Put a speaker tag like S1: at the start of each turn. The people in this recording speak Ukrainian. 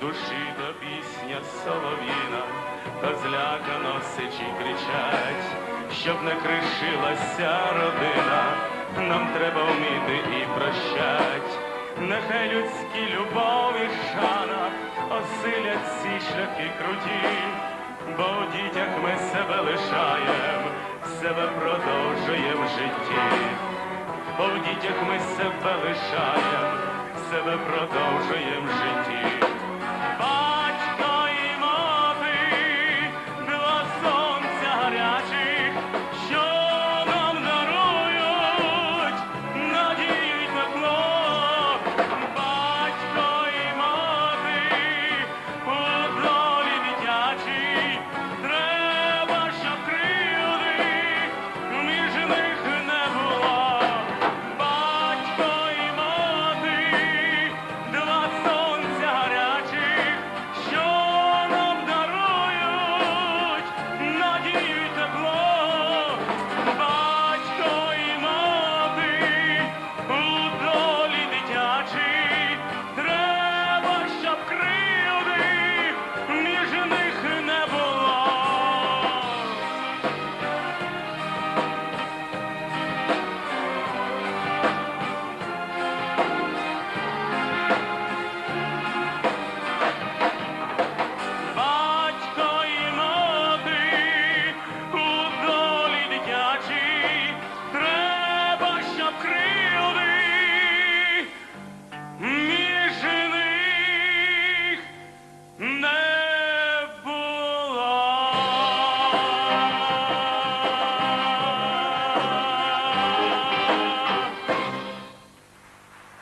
S1: Душі до пісня солов'їна, та злякано сичі кричать, щоб не кришилася родина, нам треба вміти і прощать. Нехай людські любов і шана осилять ці шляхи круті, бо в дітях ми себе лишаєм, себе продовжуєм в житті бо в дітях ми себе лишаєм, себе продовжуєм в житті.